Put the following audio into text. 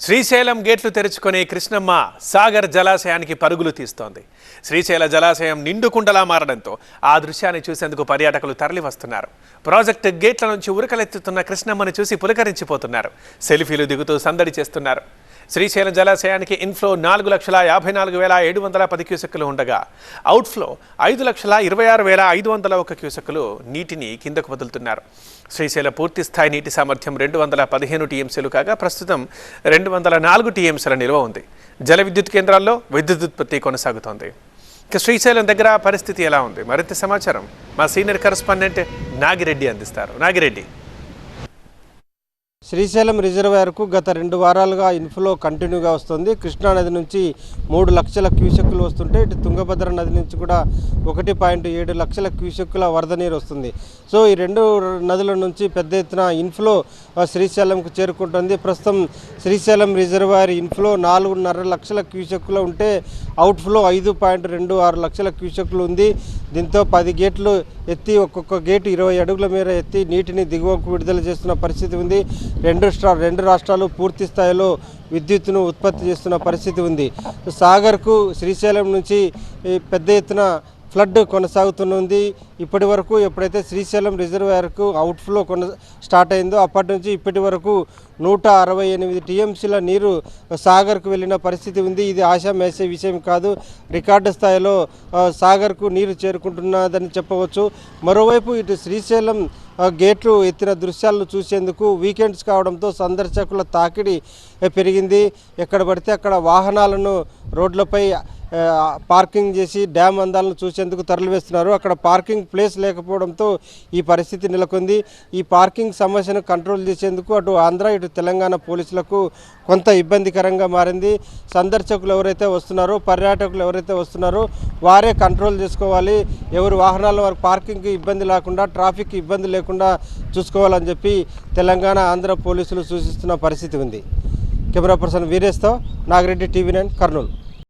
శ్రీశైలం గేట్లు తెరుచుకునే కృష్ణమ్మ సాగర్ జలాశయానికి పరుగులు తీస్తోంది. శ్రీశైల జలాశయం నిండుకుండలా మారడంతో ఆ దృశ్యాన్ని చూసేందుకు పర్యాటకులు తరలి వస్తున్నారు ప్రాజెక్టు గేట్ల నుంచి ఉరకలెత్తుతున్న కృష్ణమ్మను చూసి పులకరించిపోతున్నారు. సెల్ఫీలు దిగుతూ సందడి చేస్తున్నారు. శ్రీశైలం జలాశయానికి ఇన్ఫ్లో నాలుగు లక్షల యాభై నాలుగు వేల ఏడు వందల పది క్యూసెక్కులు ఉండగా అవుట్ఫ్లో ఐదు లక్షల ఇరవై ఆరు వేల ఐదు వందల ఒక క్యూసెక్కులు నీటిని కిందకు వదులుతున్నారు. శ్రీశైల పూర్తి స్థాయి నీటి సామర్థ్యం రెండు వందల పదిహేను టీఎంసీలు కాగా ప్రస్తుతం రెండు వందల నాలుగు టీఎంసీల నిల్వ ఉంది. జల విద్యుత్ కేంద్రాల్లో విద్యుత్ ఉత్పత్తి కొనసాగుతోంది. ఇక శ్రీశైలం దగ్గర పరిస్థితి ఎలా ఉంది? మరింత సమాచారం మా సీనియర్ కరస్పాండెంట్ నాగిరెడ్డి అందిస్తారు. నాగిరెడ్డి. శ్రీశైలం రిజర్వాయర్కు గత రెండు వారాలుగా ఇన్ఫ్లో కంటిన్యూగా వస్తుంది. కృష్ణా నది నుంచి మూడు లక్షల క్యూసెక్కులు వస్తుంటే ఇటు తుంగభద్ర నది నుంచి కూడా ఒకటి పాయింట్ ఏడు లక్షల క్యూసెక్కుల వరద నీరు వస్తుంది. సో ఈ రెండు నదుల నుంచి పెద్ద ఎత్తున ఇన్ఫ్లో శ్రీశైలంకు చేరుకుంటుంది. ప్రస్తుతం శ్రీశైలం రిజర్వాయర్ ఇన్ఫ్లో నాలుగున్నర లక్షల క్యూసెక్కులు ఉంటే అవుట్ఫ్లో ఐదు పాయింట్ రెండు ఆరు లక్షల క్యూసెక్కులు ఉంది. దీంతో పది గేట్లు ఎత్తి ఒక్కొక్క గేటు ఇరవై అడుగుల మేర ఎత్తి నీటిని దిగువకు విడుదల చేస్తున్న పరిస్థితి ఉంది. రెండు రెండు రాష్ట్రాలు పూర్తి స్థాయిలో విద్యుత్తును ఉత్పత్తి చేస్తున్న పరిస్థితి ఉంది. సాగర్కు శ్రీశైలం నుంచి పెద్ద ఎత్తున ఫ్లడ్ కొనసాగుతున్నది ఇప్పటి వరకు ఎప్పుడైతే శ్రీశైలం రిజర్వాయర్కు అవుట్ఫ్లో కొన స్టార్ట్ అయిందో అప్పటి నుంచి ఇప్పటి వరకు నూట అరవై ఎనిమిది టీఎంసీల నీరు సాగర్కు వెళ్ళిన పరిస్థితి ఉంది. ఇది ఆశామేసే విషయం కాదు. రికార్డు స్థాయిలో సాగర్కు నీరు చేరుకుంటున్నదని చెప్పవచ్చు. మరోవైపు ఇటు శ్రీశైలం గేట్లు ఎత్తిన దృశ్యాలను చూసేందుకు వీకెండ్స్ కావడంతో సందర్శకుల తాకిడి పెరిగింది. ఎక్కడ పడితే అక్కడ వాహనాలను రోడ్లపై పార్కింగ్ చేసి డ్యామ్ అందాలను చూసేందుకు తరలివేస్తున్నారు. అక్కడ పార్కింగ్ ప్లేస్ లేకపోవడంతో ఈ పరిస్థితి నెలకొంది. ఈ పార్కింగ్ సమస్యను కంట్రోల్ చేసేందుకు అటు ఆంధ్ర ఇటు తెలంగాణ పోలీసులకు కొంత ఇబ్బందికరంగా మారింది. సందర్శకులు ఎవరైతే వస్తున్నారో పర్యాటకులు ఎవరైతే వస్తున్నారో వారే కంట్రోల్ చేసుకోవాలి. ఎవరు వాహనాల వారు పార్కింగ్కి ఇబ్బంది లేకుండా ట్రాఫిక్ ఇబ్బంది లేకుండా చూసుకోవాలని చెప్పి తెలంగాణ ఆంధ్ర పోలీసులు సూచిస్తున్న పరిస్థితి ఉంది. కెమెరా పర్సన్ వీరేష్తో నాగిరెడ్డి టీవీ నైన్ కర్నూలు.